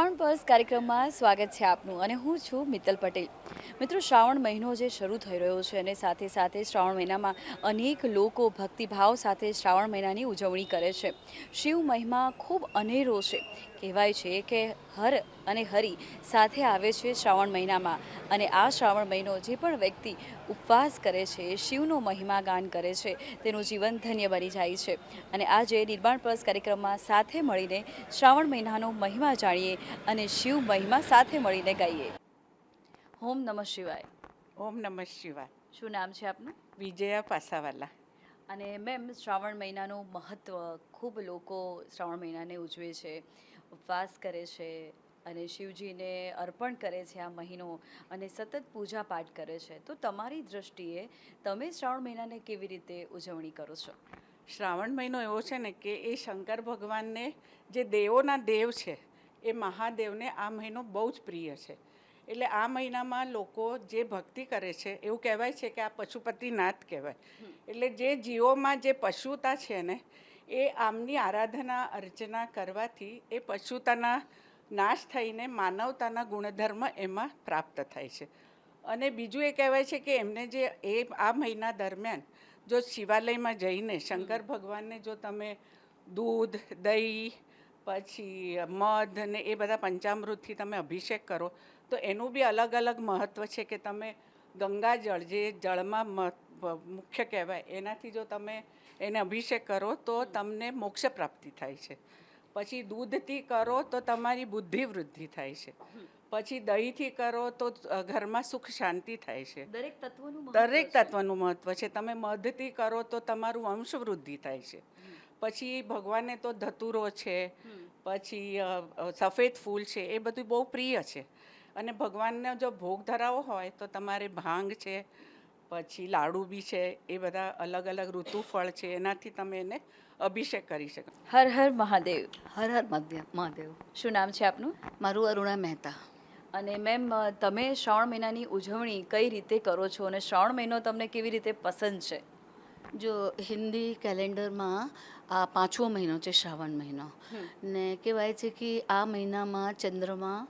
નિર્માણ પર્સ કાર્યક્રમમાં સ્વાગત છે આપનું અને હું છું મિત્તલ પટેલ. મિત્રો, શ્રાવણ મહિનો જે શરૂ થઈ રહ્યો છે અને સાથે સાથે શ્રાવણ મહિનામાં અનેક લોકો ભક્તિભાવ સાથે શ્રાવણ મહિનાની ઉજવણી કરે છે. શિવ મહિમા ખૂબ અનેરો છે. કહેવાય છે કે હર અને હરિ સાથે આવે છે શ્રાવણ મહિનામાં અને આ શ્રાવણ મહિનો જે પણ વ્યક્તિ ઉપવાસ કરે છે, શિવનો મહિમા ગાન કરે છે, તેનું જીવન ધન્ય બની જાય છે. અને આજે નિર્માણ પર્સ કાર્યક્રમમાં સાથે મળીને શ્રાવણ મહિનાનો મહિમા જાણીએ અને શિવ મહિમા સાથે મળીને ગાઈએ. ઓમ નમઃ શિવાય. ઓમ નમઃ શિવાય. શું નામ છે આપનું? વિજયા પાસાવાલા. અને મેમ શ્રાવણ મહિનાનું મહત્ત્વ ખૂબ લોકો શ્રાવણ મહિનાને ઉજવે છે ઉપવાસ કરે છે અને શિવજીને અર્પણ કરે છે આ મહિનો અને સતત પૂજા પાઠ કરે છે. તો તમારી દૃષ્ટિએ તમે શ્રાવણ મહિનાને કેવી રીતે ઉજવણી કરો છો? શ્રાવણ મહિનો એવો છે ને કે એ શંકર ભગવાનને જે દેવોના દેવ છે એ મહાદેવને આ મહિનો બહુ જ પ્રિય છે. એટલે આ મહિનામાં લોકો જે ભક્તિ કરે છે, એવું કહેવાય છે કે આ પશુપતિનાથ કહેવાય. એટલે જે જીવોમાં જે પશુતા છે ને, એ આમની આરાધના, અર્ચના કરવાથી એ પશુતાના નાશ થઈને માનવતાના ગુણધર્મ એમાં પ્રાપ્ત થાય છે. અને બીજું એ કહેવાય છે કે એમને જે એ આ મહિના દરમિયાન જો શિવાલયમાં જઈને શંકર ભગવાનને જો તમે દૂધ, દહીં પછી મધ ને એ બધા પંચામૃતથી તમે અભિષેક કરો તો એનું બી અલગ અલગ મહત્ત્વ છે કે તમે ગંગાજળ જે જળમાં મુખ્ય કહેવાય એનાથી જો તમે એને અભિષેક કરો તો તમને મોક્ષ પ્રાપ્તિ થાય છે. પછી દૂધથી કરો તો તમારી બુદ્ધિ વૃદ્ધિ થાય છે. પછી દહીંથી કરો તો ઘરમાં સુખ શાંતિ થાય છે. દરેક તત્વનું દરેક. તત્વનું મહત્વ છે. તમે મધથી કરો તો તમારું વંશ વૃદ્ધિ થાય છે. પછી ભગવાનને તો ધતુરો છે પછી સફેદ ફૂલ છે એ બધું બહુ પ્રિય છે. અને ભગવાનને જો ભોગ ધરાવો હોય તો તમારે ભાંગ છે પછી લાડુ બી છે એ બધા અલગ અલગ ઋતુફળ છે એનાથી તમે એને અભિષેક કરી શકો. હર હર મહાદેવ. હર હર મહાદેવ. શું નામ છે આપનું? મારું અરુણા મહેતા. અને મેમ તમે શ્રાવણ મહિનાની ઉજવણી કઈ રીતે કરો છો? અને શ્રાવણ મહિનો તમને કેવી રીતે પસંદ છે? જો હિન્દી કેલેન્ડરમાં આ પાંચમો મહિનો છે શ્રાવણ મહિનો. ને કહેવાય છે કે આ મહિનામાં ચંદ્રમાં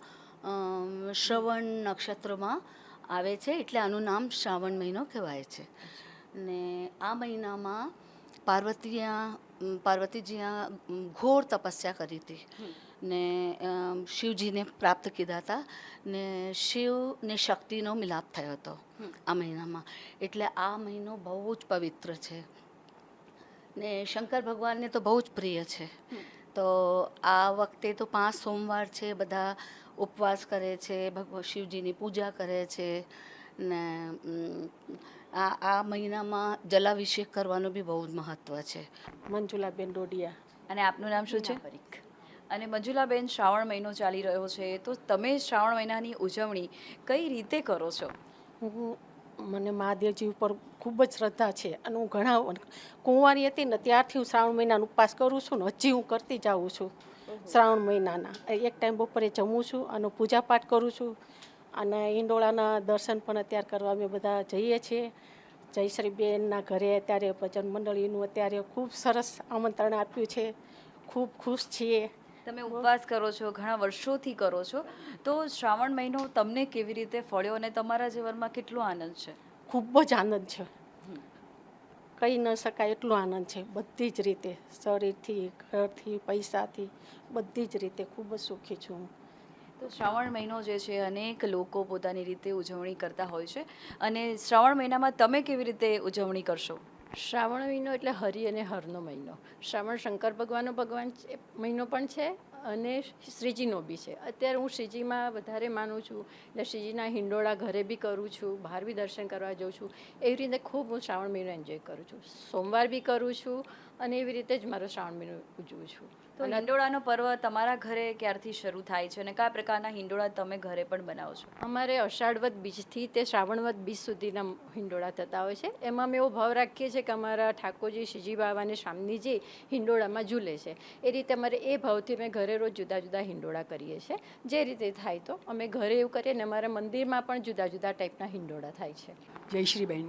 શ્રવણ નક્ષત્રમાં આવે છે એટલે આનું નામ શ્રાવણ મહિનો કહેવાય છે. ને આ મહિનામાં પાર્વતીયા પાર્વતીજીયા ઘોર તપસ્યા કરી હતી. ને શિવજીને પ્રાપ્ત કીધા હતા. ને શિવ ને શક્તિનો મિલાપ થયો હતો આ મહિનામાં. એટલે આ મહિનો બહુ જ પવિત્ર છે. ને શંકર ભગવાનને તો બહુ જ પ્રિય છે. તો આ વખતે તો પાંચ સોમવાર છે બધા ઉપવાસ કરે છે ભગવાન શિવજીની પૂજા કરે છે ને આ આ મહિનામાં જલાભિષેક કરવાનું બી બહુ જ મહત્ત્વ છે. મંજુલાબેન ડોડિયા. અને આપનું નામ શું છે? અને મંજુલાબેન શ્રાવણ મહિનો ચાલી રહ્યો છે તો તમે શ્રાવણ મહિનાની ઉજવણી કઈ રીતે કરો છો? હું મને મહાદેવજી ઉપર ખૂબ જ શ્રદ્ધા છે. અને હું ઘણા કુંવારી હતી ને ત્યારથી હું શ્રાવણ મહિનાનો ઉપવાસ કરું છું ને હજી હું કરતી જાઉં છું. શ્રાવણ મહિનાના. એક ટાઈમ બપોરે જમું છું અને પૂજાપાઠ કરું છું. અને ઇંડોળાના દર્શન પણ અત્યારે કરવા અમે બધા જઈએ છીએ. જયશ્રીબેનના ઘરે અત્યારે ભજન મંડળીનું અત્યારે ખૂબ સરસ આમંત્રણ આપ્યું છે. ખૂબ ખુશ છીએ. તમે ઉપવાસ કરો છો ઘણા વર્ષોથી કરો છો. તો શ્રાવણ મહિનો તમને કેવી રીતે ફળ્યો અને તમારા જીવનમાં કેટલો આનંદ છે? ખૂબ જ આનંદ છે. કહી ન શકાય એટલો આનંદ છે. બધી જ રીતે શરીરથી ઘરથી પૈસાથી બધી જ રીતે ખૂબ જ સુખી છું હું. તો શ્રાવણ મહિનો જે છે અનેક લોકો પોતાની રીતે ઉજવણી કરતા હોય છે. અને શ્રાવણ મહિનામાં તમે કેવી રીતે ઉજવણી કરશો? શ્રાવણ મહિનો એટલે હરિ અને હરનો મહિનો. શ્રાવણ શંકર ભગવાનનો ભગવાન છે- મહિનો પણ છે અને શ્રીજીનો બી છે. અત્યારે હું શ્રીજીમાં વધારે માનું છું. એટલે શ્રીજીના હિંડોળા ઘરે બી કરું છું, બહાર બી દર્શન કરવા જાઉં છું. એવી રીતે ખૂબ હું શ્રાવણ મહિનો એન્જોય કરું છું. સોમવાર બી કરું છું અને એવી રીતે જ મારો શ્રાવણ મહિનો ઉજવું છું. તો હિંડોળાનો પર્વ તમારા ઘરે ક્યારથી શરૂ થાય છે અને કયા પ્રકારના હિંડોળા તમે ઘરે પણ બનાવો છો? અમારે અષાઢવદ બીજથી તે શ્રાવણવદ બીજ સુધીના હિંડોળા થતા હોય છે. એમાં અમે એવો ભાવ રાખીએ છીએ કે અમારા ઠાકોરજી શિજી બાવા અને શામનીજી હિંડોળામાં ઝૂલે છે. એ રીતે અમારે એ ભાવથી અમે ઘરે ઘરે રોજ જુદા જુદા હિંડોળા કરીએ છીએ. જે રીતે થાય તો અમે ઘરે એવું કરીએ ને અમારા મંદિરમાં પણ જુદા જુદા ટાઈપના હિંડોળા થાય છે. જયશ્રીબેન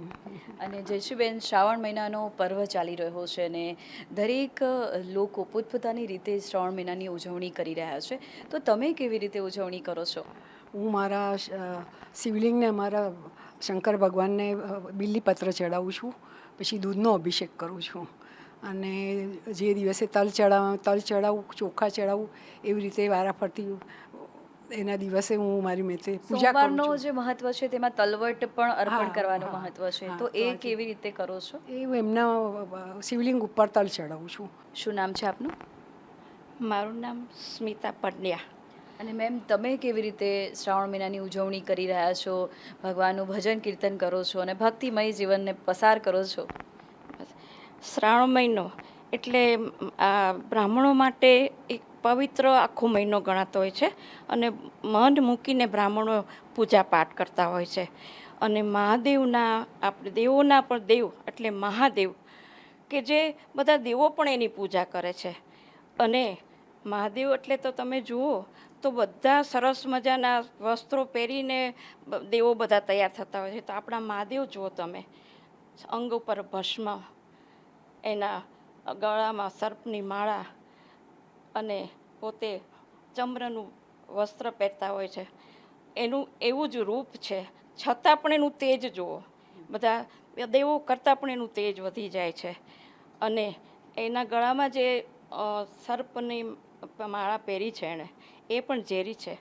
અને જયશ્રીબેન શ્રાવણ મહિનાનો પર્વ ચાલી રહ્યો છે અને દરેક લોકો પોતપોતાની રીતે શ્રાવણ મહિનાની ઉજવણી કરી રહ્યા છે. તો તમે કેવી રીતે ઉજવણી કરો છો? હું મારા શિવલિંગને મારા શંકર ભગવાનને અ, બિલ્લીપત્ર ચડાવું છું. પછી દૂધનો અભિષેક કરું છું. અને જે દિવસે તલ ચડાવ તલ ચડાવું ચોખા ચડાવું એવી રીતે વારાફરતી એના દિવસે હું મારી મેતે પૂજા કરું જે મહત્વ છે તેમાં તલવટ પણ અર્પણ કરવાનું મહત્વ છે. તો તો એ કેવી રીતે કરો છો? એ હું એમના શિવલિંગ ઉપર તલ ચડાવું છું. શું નામ છે આપનું? મારું નામ સ્મિતા પંડ્યા અને મેમ તમે કેવી રીતે શ્રાવણ મહિનાની ઉજવણી કરી રહ્યા છો? ભગવાનનું ભજન કીર્તન કરો છો અને ભક્તિમય જીવનને પસાર કરો છો? શ્રાવણ મહિનો એટલે આ બ્રાહ્મણો માટે એક પવિત્ર આખો મહિનો ગણાતો હોય છે અને મન મૂકીને બ્રાહ્મણો પૂજા પાઠ કરતા હોય છે. અને મહાદેવના આપણે દેવોના પણ દેવ એટલે મહાદેવ કે જે બધા દેવો પણ એની પૂજા કરે છે. અને મહાદેવ એટલે તો તમે જુઓ, તો બધા સરસ મજાના વસ્ત્રો પહેરીને દેવો બધા તૈયાર થતા હોય છે. તો આપણા મહાદેવ જુઓ તમે, અંગ ઉપર ભસ્મ, એના ગળામાં સર્પની માળા અને પોતે ચંદ્રનું વસ્ત્ર પહેરતા હોય છે. એનું, એવું જ રૂપ છે. છતાં પણ એનું તેજ જુઓ. બધા દેવો કરતાં પણ એનું તેજ વધી જાય છે. અને એના ગળામાં જે સર્પની માળા પહેરી છે એણે. એ પણ ઝેરી છે.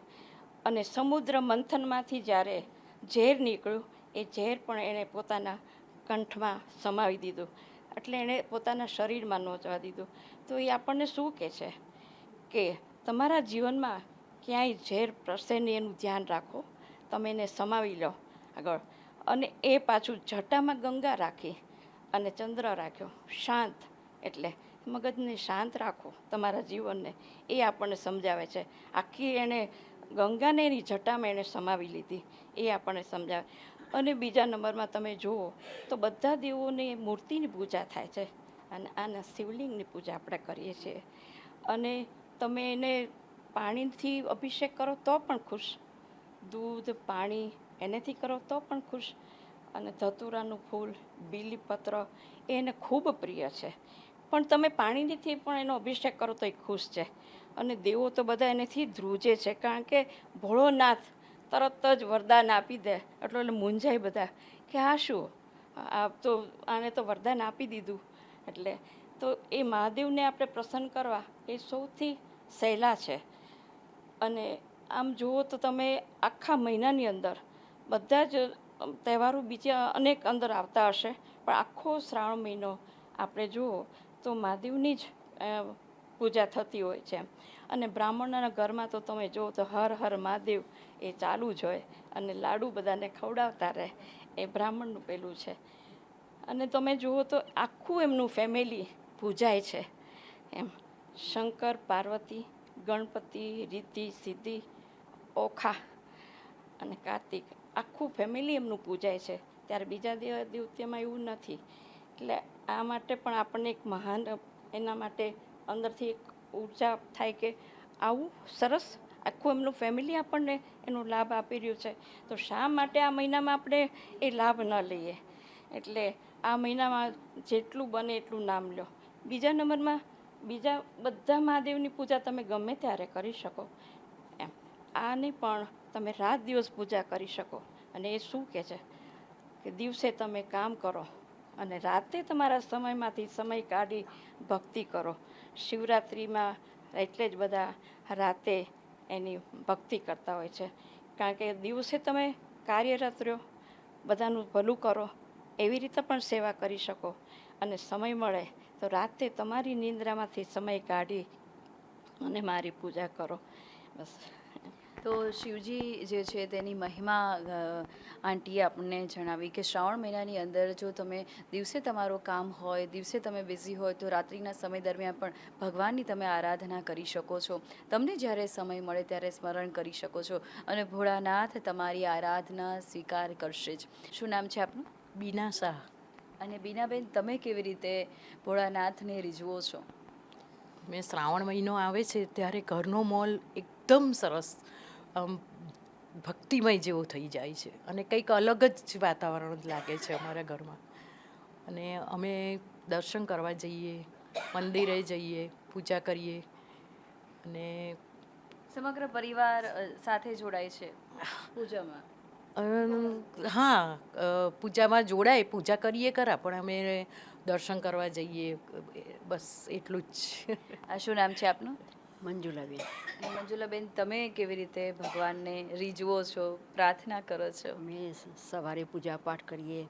અને સમુદ્ર મંથનમાંથી જ્યારે ઝેર નીકળ્યું, એ ઝેર પણ એણે પોતાના કંઠમાં સમાવી દીધું. એટલે એણે પોતાના શરીરમાં ન જવા દીધું. તો એ આપણને શું કહે છે? કે તમારા જીવનમાં ક્યાંય ઝેર પ્રસરે નહીં એનું ધ્યાન રાખો. તમે એને સમાવી લો આગળ. અને એ પાછું જટામાં ગંગા રાખી અને ચંદ્ર રાખ્યો. શાંત એટલે મગજને શાંત રાખો તમારા જીવનને. એ આપણને સમજાવે છે. આખી એણે ગંગાને એની જટામાં એણે સમાવી લીધી. એ આપણને સમજાવે. અને બીજા નંબરમાં તમે જુઓ તો બધા દેવોની મૂર્તિની પૂજા થાય છે. અને આના શિવલિંગની પૂજા આપણે કરીએ છીએ. અને તમે એને પાણીથી અભિષેક કરો તો પણ ખુશ. દૂધ, પાણી એનેથી કરો તો પણ ખુશ. અને ધતુરાનું ફૂલ, બીલીપત્ર એને ખૂબ પ્રિય છે. પણ તમે પાણીનીથી પણ એનો અભિષેક કરો તો એ ખુશ છે. અને દેવો તો બધા એનેથી ધ્રુજે છે, કારણ કે ભોળોનાથ તરત જ વરદાન આપી દે. એટલે એટલે મૂંઝાય બધા કે આ શું? આ તો આને તો વરદાન આપી દીધું. એટલે તો એ મહાદેવને આપણે પ્રસન્ન કરવા એ સૌથી સહેલા છે. અને આમ જુઓ તો તમે આખા મહિનાની અંદર બધા જ તહેવારો બીજા અનેક અંદર આવતા હશે. પણ આખો શ્રાવણ મહિનો આપણે જુઓ તો મહાદેવની જ પૂજા થતી હોય છે અને બ્રાહ્મણના ઘરમાં તો તમે જુઓ તો હર હર મહાદેવ એ ચાલુ જ હોય અને લાડુ બધાને ખવડાવતા રહે. એ બ્રાહ્મણનું પેલું છે. અને તમે જુઓ તો આખું એમનું ફેમિલી પૂજાય છે. એમ. શંકર, પાર્વતી, ગણપતિ, રીતિ, સિદ્ધિ, ઓખા અને કાર્તિક. આખું ફેમિલી એમનું પૂજાય છે. ત્યારે બીજા દેવ, દેવતામાં એવું નથી. એટલે આ માટે પણ આપણને એક મહાન, એના માટે અંદરથી એક ઊર્જા થાય કે આવું સરસ આખું એમનું ફેમિલી આપણને એનો લાભ આપી રહ્યું છે. તો શા માટે આ મહિનામાં આપણે એ લાભ ન લઈએ? એટલે આ મહિનામાં જેટલું બને એટલું નામ લો. બીજા નંબરમાં, બીજા બધા મહાદેવની પૂજા તમે ગમે ત્યારે કરી શકો. એમ. આની પણ તમે રાત દિવસ પૂજા કરી શકો. અને એ શું કહે છે? કે દિવસે તમે કામ કરો. અને રાતે તમારા સમયમાંથી સમય કાઢી ભક્તિ કરો. શિવરાત્રિમાં એટલે જ બધા રાતે એની ભક્તિ કરતા હોય છે. કારણ કે દિવસે તમે કાર્યરત રહ્યો, બધાનું ભલું કરો, એવી રીતે પણ સેવા કરી શકો. અને સમય મળે તો રાતે તમારી નિંદ્રામાંથી સમય કાઢી અને મારી પૂજા કરો. બસ. તો શિવજી જે છે તેની મહિમા આંટીએ આપણને જણાવી કે શ્રાવણ મહિનાની અંદર જો તમે દિવસે તમારું કામ હોય દિવસે તમે બિઝી હોય તો રાત્રિના સમય દરમિયાન પણ ભગવાનની તમે આરાધના કરી શકો છો. તમને જ્યારે સમય મળે ત્યારે સ્મરણ કરી શકો છો અને ભોળાનાથ તમારી આરાધના સ્વીકાર કરશે જ. શું નામ છે આપનું? બીના શાહ. અને બીનાબેન તમે કેવી રીતે ભોળાનાથને રીઝવો છો? મેં શ્રાવણ મહિનો આવે છે ત્યારે ઘરનો મોલ એકદમ સરસ આમ ભક્તિમય જેવો થઈ જાય છે. અને કંઈક અલગ જ વાતાવરણ લાગે છે અમારા ઘરમાં. અને અમે દર્શન કરવા જઈએ મંદિરે જઈએ પૂજા કરીએ. અને સમગ્ર પરિવાર સાથે જોડાય છે પૂજામાં? હા પૂજામાં જોડાય પૂજા કરીએ ખરા પણ અમે દર્શન કરવા જઈએ બસ એટલું જ. આ શું નામ છે આપનું? મંજુલાબેન. મંજુલાબેન તમે કેવી રીતે ભગવાનને રીઝવો છો પ્રાર્થના કરો છો? અમે સવારે પૂજા પાઠ કરીએ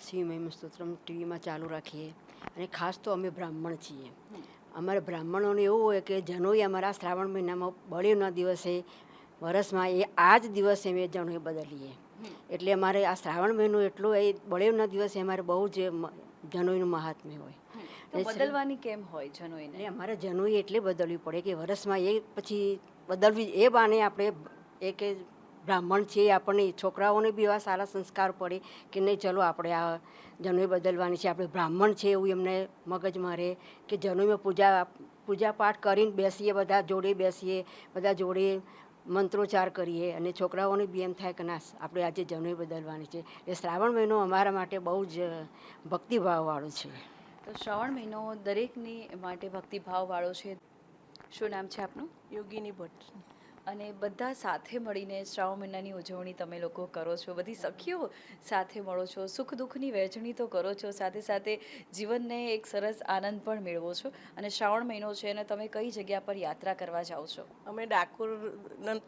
શિવ મહિમ સ્તોત્રમ ટીવીમાં ચાલુ રાખીએ અને ખાસ તો અમે બ્રાહ્મણ છીએ. અમારા બ્રાહ્મણોને એવું હોય કે જનોઈ અમારા શ્રાવણ મહિનામાં બળેવના દિવસે વરસમાં એ આ જ દિવસે અમે જનોઈ બદલીએ. એટલે અમારે આ શ્રાવણ મહિનો એટલો એ બળેવના દિવસે અમારે બહુ જ જનોઈનું મહાત્મ્ય હોય. તો બદલવાની કેમ હોય જનોઈને? અમારે જનોઈ એટલે બદલવી પડે કે વરસમાં એ પછી બદલવી એ બાને આપણે એ કે બ્રાહ્મણ છે આપણને છોકરાઓને બી એવા સારા સંસ્કાર પડે કે નહીં ચલો આપણે આ જનોઈ બદલવાની છે આપણે બ્રાહ્મણ છે એવું એમને મગજમાં રહે કે જનોઈમાં પૂજા પૂજા પાઠ કરીને બેસીએ બધા જોડે બેસીએ બધા જોડે મંત્રોચ્ચાર કરીએ અને છોકરાઓને બી એમ થાય કે ના આપણે આજે જનોઈ બદલવાની છે. એ શ્રાવણ મહિનો અમારા માટે બહુ જ ભક્તિભાવવાળો છે. તો શ્રાવણ મહિનો દરેકની માટે ભક્તિભાવ વાળો છે. શું નામ છે આપનું? યોગીની ભટ્ટ. અને બધા સાથે મળીને શ્રાવણ મહિનાની ઉજવણી તમે લોકો કરો છો? બધી સખીઓ સાથે મળો છો? સુખ દુઃખની વહેંચણી તો કરો છો સાથે સાથે જીવનને એક સરસ આનંદ પણ મેળવો છો. અને શ્રાવણ મહિનો છે અને તમે કઈ જગ્યા પર યાત્રા કરવા જાઓ છો? અમે ડાકોર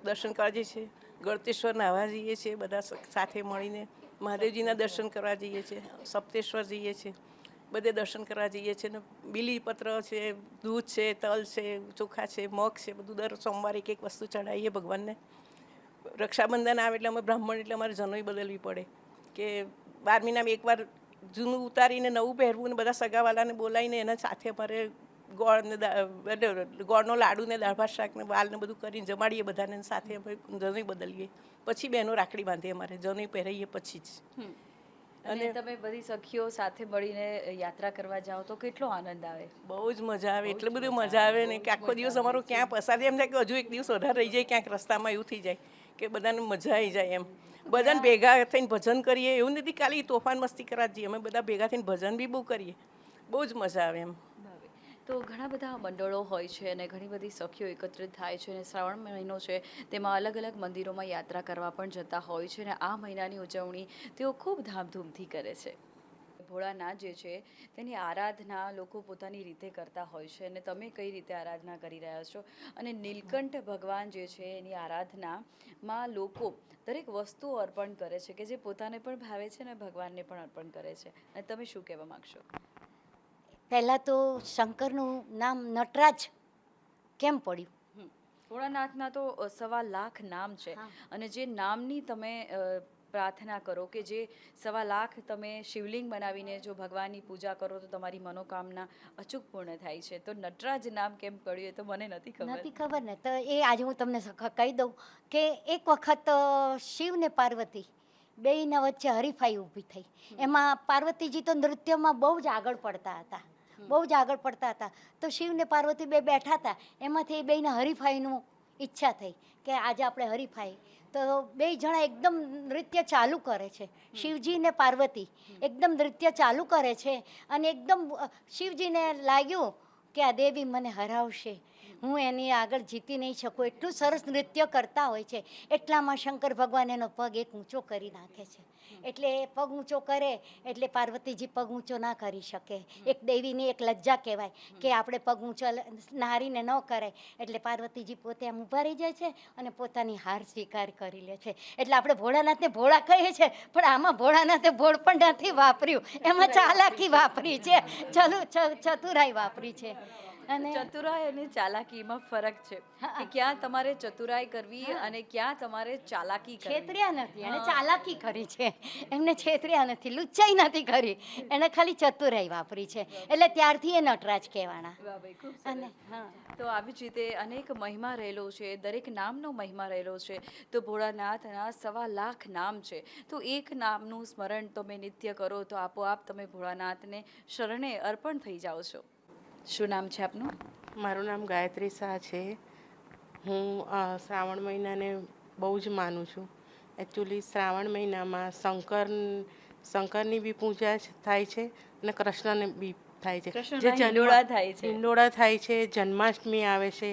દર્શન કરવા જઈએ છીએ ગળતેશ્વર નાહવા જઈએ છીએ બધા સાથે મળીને મહાદેવજીના દર્શન કરવા જઈએ છીએ સપ્તેશ્વર જઈએ છીએ. બધે દર્શન કરવા જઈએ છીએ ને બીલીપત્ર છે, દૂધ છે, તલ છે, ચોખા છે, મગ છે, બધું દર સોમવારે એક એક વસ્તુ ચડાવીએ ભગવાનને. રક્ષાબંધન આવે એટલે અમે બ્રાહ્મણ એટલે અમારે જનોઈ બદલવી પડે કે બારમીના એકવાર જૂનું ઉતારીને નવું પહેરવું ને બધા સગાવાલાને બોલાવીને એના સાથે અમારે ગોળને ગોળનો લાડુ ને દાળ ભાત, શાક ને વાલ બધું કરીને જમાડીએ બધાને સાથે અમે જનોઈ બદલીએ. પછી બહેનો રાખડી બાંધીએ અમારે જનોઈ પહેરાઈએ પછી જ. અને તમે બધી સખીઓ સાથે મળીને યાત્રા કરવા જાઓ તો કેટલો આનંદ આવે? બહુ જ મજા આવે એટલું બધી મજા આવે. ને કે આખો દિવસ અમારો ક્યાં પસાર થાય એમ થાય કે હજુ એક દિવસ વધારે રહી જાય ક્યાંક રસ્તામાં એવું થઈ જાય કે બધાને મજા આવી જાય એમ. બધાને ભેગા થઈને ભજન કરીએ એવું નથી ખાલી તોફાન મસ્તી કરવા જઈએ અમે બધા ભેગા થઈને ભજન બી બહુ કરીએ. બહુ જ મજા આવે એમ. તો ઘણા બધા મંડળો હોય છે અને ઘણી બધી સખીઓ એકત્રિત થાય છે અને શ્રાવણ મહિનો છે, તેમાં અલગ અલગ મંદિરોમાં યાત્રા કરવા પણ જતા હોય છે અને આ મહિનાની ઉજવણી તેઓ ખૂબ ધામધૂમથી કરે છે. ભોળાનાથ જે છે, તેની આરાધના લોકો પોતાની રીતે કરતા હોય છે અને તમે કઈ રીતે આરાધના કરી રહ્યા છો? અને નીલકંઠ ભગવાન જે છે, એની આરાધનામાં લોકો દરેક વસ્તુઓ અર્પણ કરે છે કે જે પોતાને પણ ભાવે છે અને ભગવાનને પણ અર્પણ કરે છે. અને તમે શું કહેવા માગશો? પહેલાં તો શંકરનું નામ નટરાજ કેમ પડ્યું? ભોળાનાથના તો સવા લાખ નામ છે. અને જે નામની તમે પ્રાર્થના કરો કે જે સવા લાખ તમે શિવલિંગ બનાવીને જો ભગવાનની પૂજા કરો તો તમારી મનોકામના અચૂક પૂર્ણ થાય છે. તો નટરાજ નામ કેમ પડ્યું એ તો મને નથી ખબર. નથી ખબર ને. તો એ આજે હું તમને કહી દઉં કે એક વખત શિવ ને પાર્વતી બેયના વચ્ચે હરીફાઈ ઊભી થઈ. એમાં પાર્વતીજી તો નૃત્યમાં બહુ જ આગળ પડતા હતા. બહુ જ આગળ પડતા હતા. તો શિવ ને પાર્વતી બે બેઠા હતા. એમાંથી એ બેયના હરીફાઈનું ઈચ્છા થઈ કે આજે આપણે હરીફાઈ. તો બે જણા એકદમ નૃત્ય ચાલુ કરે છે. શિવજી ને પાર્વતી એકદમ નૃત્ય ચાલુ કરે છે. અને એકદમ શિવજીને લાગ્યું કે આ દેવી મને હરાવશે. હું એની આગળ જીતી નહીં શકું. એટલું સરસ નૃત્ય કરતા હોય છે. એટલામાં શંકર ભગવાન એનો પગ એક ઊંચો કરી નાખે છે. એટલે એ પગ ઊંચો કરે, એટલે પાર્વતીજી પગ ઊંચો ના કરી શકે. એક દેવીની એક લજ્જા કહેવાય કે આપણે પગ ઊંચો નારીને ન કરાય. એટલે પાર્વતીજી પોતે આમ ઊભા રહી જાય છે અને પોતાની હાર સ્વીકાર કરી લે છે. એટલે આપણે ભોળાનાથને ભોળા કહીએ છીએ પણ આમાં ભોળાનાથે ભોળ પણ નથી વાપર્યું. એમાં ચાલાકી વાપરી છે. ચલુ ચતુરાઈ વાપરી છે. અને ચતુરાઈ અને ચાલાકીમાં ફરક છે કે ક્યાં તમારે ચતુરાઈ કરવી અને ક્યાં તમારે ચાલાકી છેતર્યા નથી એણે ચાલાકી કરી છે. એમને છેતર્યા નથી લુચ્ચાઈ નથી કરી. એણે ખાલી ચતુરાઈ વાપરી છે. એટલે ત્યારથી એ નટરાજ કહેવાના. અને હા. તો આવી જ રીતે અનેક મહિમા રહેલો છે દરેક નામનો મહિમા રહેલો છે. તો ભોળાનાથના સવા લાખ નામ છે. તો એક નામનું સ્મરણ તમે નિત્ય કરો તો આપોઆપ તમે ભોળાનાથને શરણે અર્પણ થઈ જાઓ છો. શું નામ છે આપનું? મારું નામ ગાયત્રી શાહ છે. હું શ્રાવણ મહિનાને બહુ જ માનું છું. એકચ્યુઅલી શ્રાવણ મહિનામાં શંકર શંકરની બી પૂજા થાય છે અને કૃષ્ણને બી થાય છે. જે હિંડોળા થાય છે. હિંડોળા થાય છે જન્માષ્ટમી આવે છે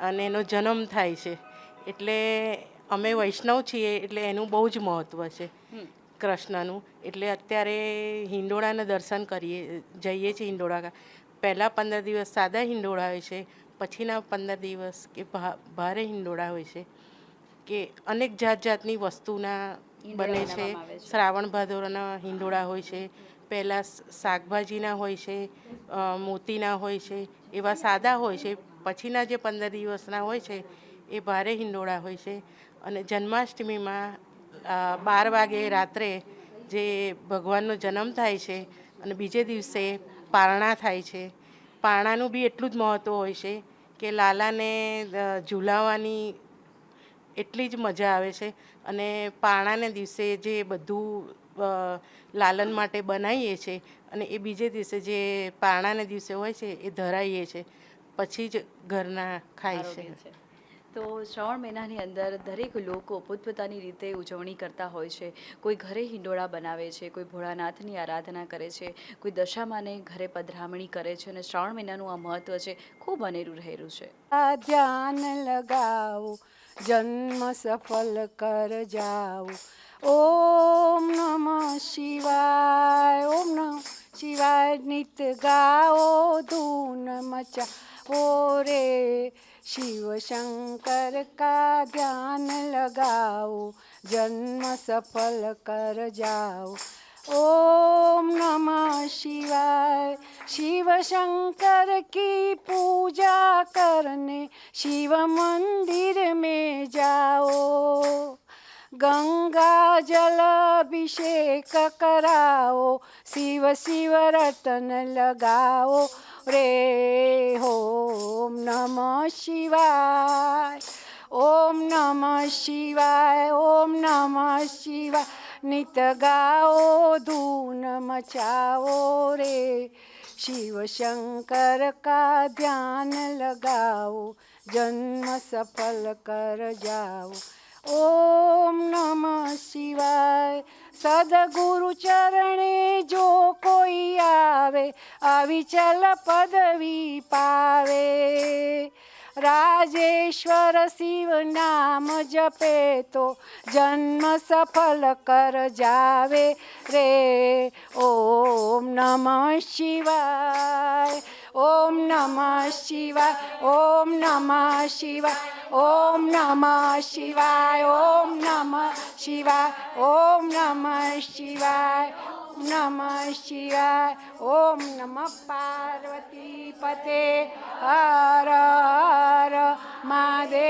અને એનો જન્મ થાય છે. એટલે અમે વૈષ્ણવ છીએ એટલે એનું બહુ જ મહત્ત્વ છે કૃષ્ણનું. એટલે અત્યારે હિંડોળાના દર્શન કરીએ જઈએ છીએ હિંડોળા પહેલાં પંદર દિવસ સાદા હિંડોળા હોય છે પછીના પંદર દિવસ કે ભા- ભારે હિંડોળા હોય છે કે અનેક જાત જાતની વસ્તુના બને છે. શ્રાવણ ભાદરવાના હિંડોળા હોય છે પહેલાં શાકભાજીના હોય છે મોતીના હોય છે એવા સાદા હોય છે પછીના જે પંદર દિવસના હોય છે એ ભારે હિંડોળા હોય છે અને જન્માષ્ટમીમાં બાર વાગે રાત્રે જે ભગવાનનો જન્મ થાય છે અને બીજે દિવસે પારણા થાય છે. પારણાનું બી એટલું જ મહત્ત્વ હોય છે કે લાલાને ઝૂલાવાની એટલી જ મજા આવે છે અને પારણાને દિવસે જે બધું લાલન માટે બનાવીએ છીએ અને એ બીજે દિવસે જે પારણાને દિવસે હોય છે એ ધરાવીએ છે. પછી જ ઘરના ખાય છે. તો શ્રાવણ મહિનાની અંદર દરેક લોકો પોતપોતાની રીતે ઉજવણી કરતા હોય છે. કોઈ ઘરે હિંડોળા બનાવે છે, કોઈ ભોળાનાથની આરાધના કરે છે, કોઈ દશામાને ઘરે પધરામણી કરે છે અને શ્રાવણ મહિનાનું આ મહત્વ છે ખૂબ અનેરું રહેલું છે. આ ધ્યાન લગાવો, જન્મ સફળ કર જાઓ. ઓમ નમ શિવાય, ઓમ નમ શિવાય, નિત ગાઓ ધૂન મચાવો રે शिव शंकर का ध्यान लगाओ, जन्म सफल कर जाओ। ओम नमः शिवाय। शिव शंकर की पूजा करने शिव मंदिर में जाओ। गंगा जल अभिषेक कराओ, शिव शिव रतन लगाओ। रे ओम नमः शिवाय. ओम नमः शिवाय. ओम नमः शिवाय. नित गाओ धून मचाओ रे. शिव शंकर का ध्यान लगाओ. जन्म सफल कर जाओ. ઓમ નમ શિવાય. સદગુરુ ચરણે જો કોઈ આવે, આવી ચલ પદવી પાવે. રાજેશ્વર શિવ નામ જપે તો જન્મ સફલ કર જાવે રે. ઓમ નમ શિવાય. ॐ नमः शिवाय ॐ नमः शिवाय ॐ नमः शिवाय ॐ नमः शिवाय ॐ नमः शिवाय नमः शिवाय ॐ नमः पार्वतीपते हर हर माधेेव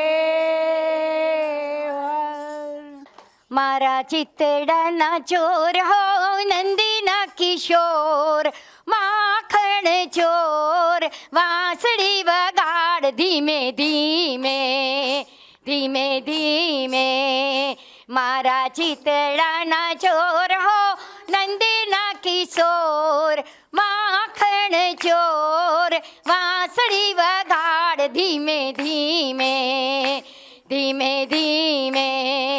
मारा चित्रडा न चोर हो नन्दिना किशोर मा માખણ ચોર, વાંસળી વગાડ ધીમે ધીમે ધીમે ધીમે. મારા ચિતડાના ચોર હો, નંદીના કિશોર, માખણ ચોર, વાંસળી વગાડ ધીમે ધીમે ધીમે ધીમે.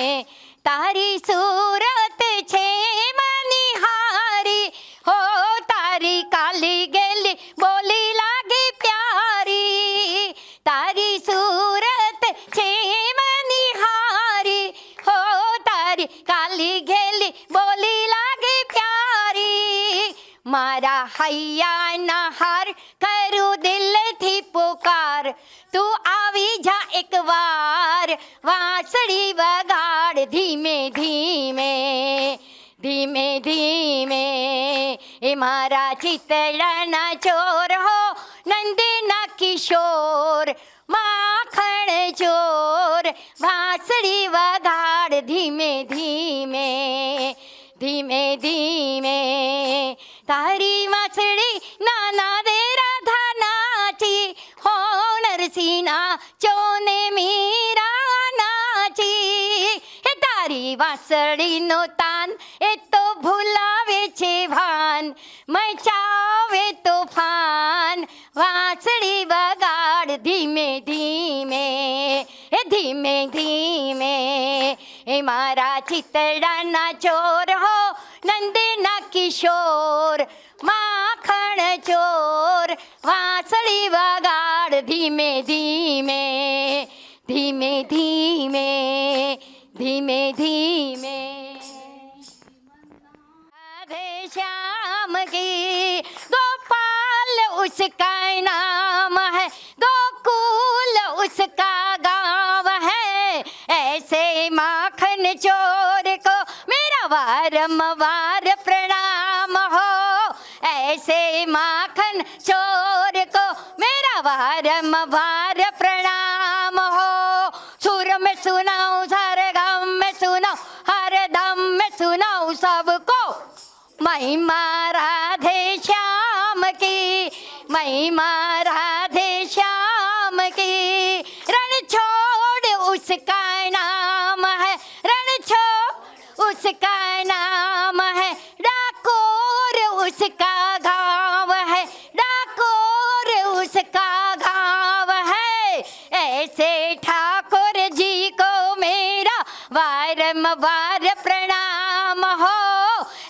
મારા હૈયાના હાર કરું દિલથી પુકાર. તું આવી જા એકવાર, વાંસળી વગાડ ધીમે ધીમે ધીમે ધીમે. એ મારા ચિતળાના ચોર હો, નંદના કિશોર, માખણ ચોર, વાંસળી વગાડ ધીમે ધીમે ધીમે ધીમે. તારી વાછડી નાના દે રાધા નાચી હો નરસિંહના ચોને મીરા નાચી હે તારી વાંસળીનો તાન, એ તો ભૂલાવે છે ભાન, મચાવે તોફાન. વાંસળી બગાડ ધીમે ધીમે એ ધીમે ધીમે, એ મારા ચિતડાના ચોર હો किशोर, माखण चोर, वासळी वागाड धीमे धीमे धीमे धीमे धीमे धीमे. राधे श्याम की गोपाल, उसका नाम है गोकुल, उसका गाँव है। ऐसे माखन चोर को मेरा वारम वार ऐसे माखन चोर को मेरा वारंवार प्रणाम हो सुर में सुनाऊं सारे गम में सुनाऊं हर दम में सुनाऊं सबको महिमा राधे श्याम की महिमा राधे श्याम की रण छोड़ उसका नाम है रण छोड़ उसका नाम है डाकोर उसका गाँव है डाकोर उसका गाँव है ऐसे ठाकुर जी को मेरा वारंवार प्रणाम हो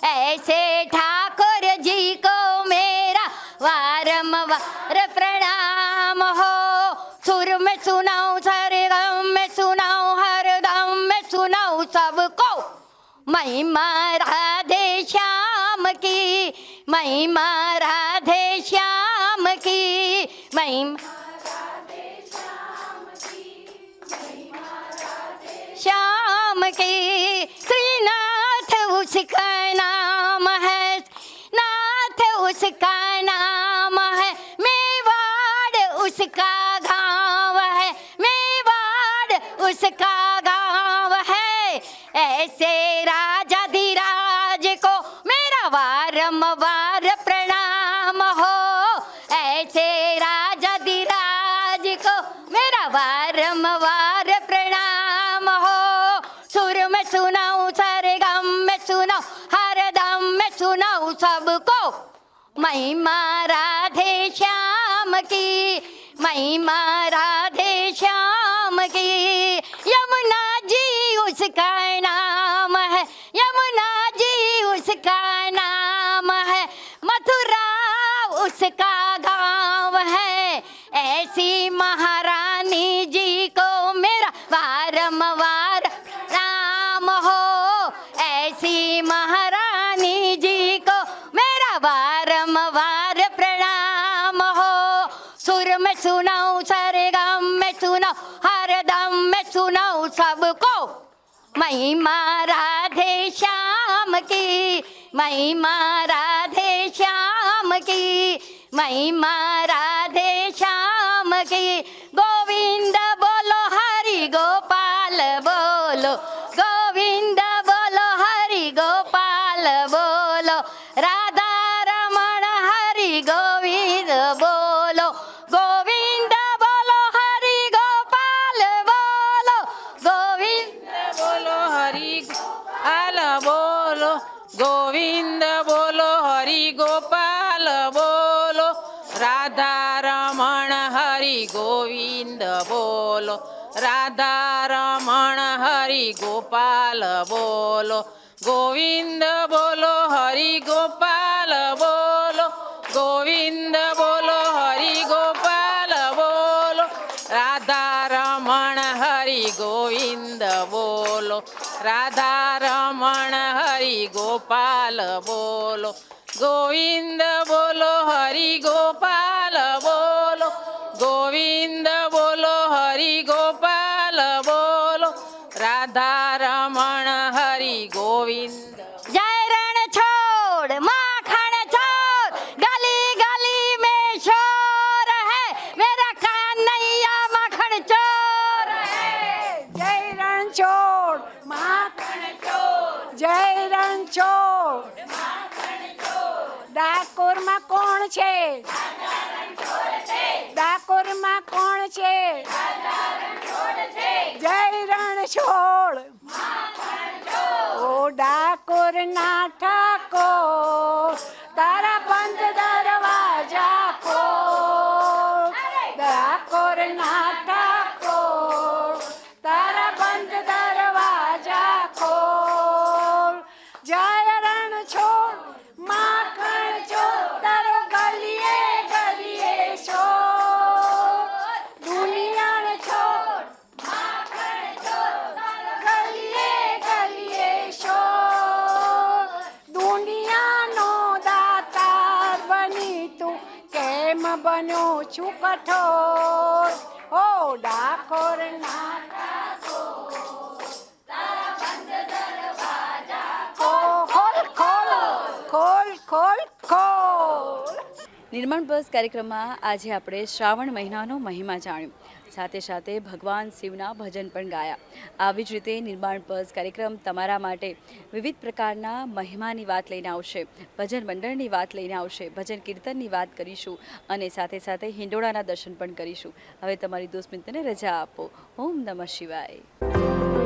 ऐसे ठाकुर जी को मेरा वारंवार प्रणाम हो सुर में सुनाऊं सरगम में सुनाऊं हर दम में सुनाऊं सबको महिमा राधे श्याम की महिमा राधे श्याम की महिमा श्याम की श्रीनाथ उसका नाम है नाथ उसका नाम है मेवाड़ उसका गाँव है मेवाड़ उसका गाँव है ऐसे राजा धीराज को मेरा वारंवार प्रणाम हो ऐसे राजा धीराज को मेरा वारंवार प्रणाम हो सुर में सुनाऊं सरगम में सुनाऊं हर दम में सुनाऊं सबको महिमा राधे श्याम की महिमा राधे श्याम की यमुना जी उसका नाम उसका गाँव है। ऐसी महारानी जी को मेरा वारंवार राम हो। ऐसी महारानी जी को मेरा वारंवार प्रणाम हो। सुर में सुनाऊं, सरगम में सुनाऊं हर दम में सुनाऊं सबको। महिमा राधे श्याम की, महिमा राधे श्याम की। મહિમા રાધે શ્યામ કી ગોવિંદ બોલો, હરિ ગોપાલ બોલો, ગોવિંદ બોલો, હરિ ગોપાલ બોલો, રાધા રમણ, હરિ ગોવિંદ બોલો. રાધા રમણ, હરિ ગોપાલ બોલો. ગોવિંદ બોલો, હરિ ગોપાલ બોલો. ગોવિંદ બોલો, હરિ ગોપાલ બોલો. રાધા રમણ, હરિ ગોવિંદ બોલો. રાધા રમણ, હરિ ગોપાલ બોલો. ગોવિંદ બોલો, હરિ ગોપાલ છે? ડાકોરમાં કોણ છે? જય રણછોડ. ઓ ડાકોર ના ઠાકોર તારા બંધ છું કઠોર. ઓ ડાકોર નિર્માણ બસ કાર્યક્રમમાં આજે આપણે શ્રાવણ મહિનાનો મહિમા જાણ્યો. સાથે સાથે ભગવાન શિવના ભજન પણ ગાયા. આવી જ રીતે નિર્માણ બસ કાર્યક્રમ તમારા માટે વિવિધ પ્રકારના મહિમાની વાત લઈને આવશે. ભજન મંડળની વાત લઈને આવશે. ભજન કીર્તનની વાત કરીશું અને સાથે સાથે હિંડોળાના દર્શન પણ કરીશું. હવે તમારી દોસ્ત મિત્રને રજા આપો. ઓમ નમઃ શિવાય.